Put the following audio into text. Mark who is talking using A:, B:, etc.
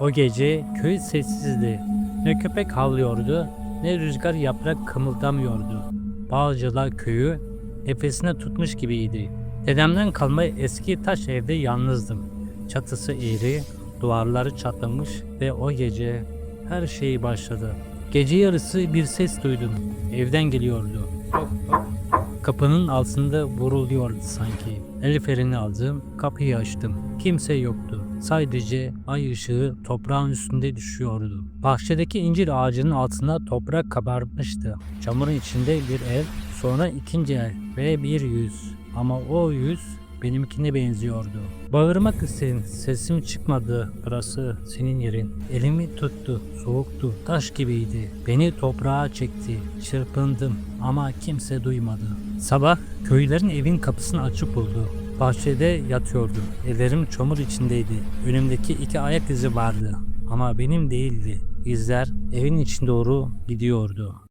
A: O gece köy sessizdi. Ne köpek havlıyordu, ne rüzgar yaprak kımıldamıyordu. Bağcılar köyü nefesine tutmuş gibiydi. Dedemden kalma eski taş evde yalnızdım. Çatısı eğri, duvarları çatlamış ve o gece her şey başladı. Gece yarısı bir ses duydum. Evden geliyordu. Kapının altında vuruluyordu sanki. El freni aldım, kapıyı açtım. Kimse yoktu. Sadece ay ışığı toprağın üstünde düşüyordu. Bahçedeki incir ağacının altında toprak kabarmıştı. Çamurun içinde bir ev, sonra ikinci ev ve bir yüz. Ama o yüz benimkine benziyordu. Bağırmak istedim, sesim çıkmadı. Burası senin yerin. Elimi tuttu, soğuktu, taş gibiydi. Beni toprağa çekti, çırpındım ama kimse duymadı. Sabah köylerin evin kapısını açık buldu. Bahçede yatıyordu. Ellerim çamur içindeydi. Önümdeki iki ayak izi vardı. Ama benim değildi. İzler evin için doğru gidiyordu.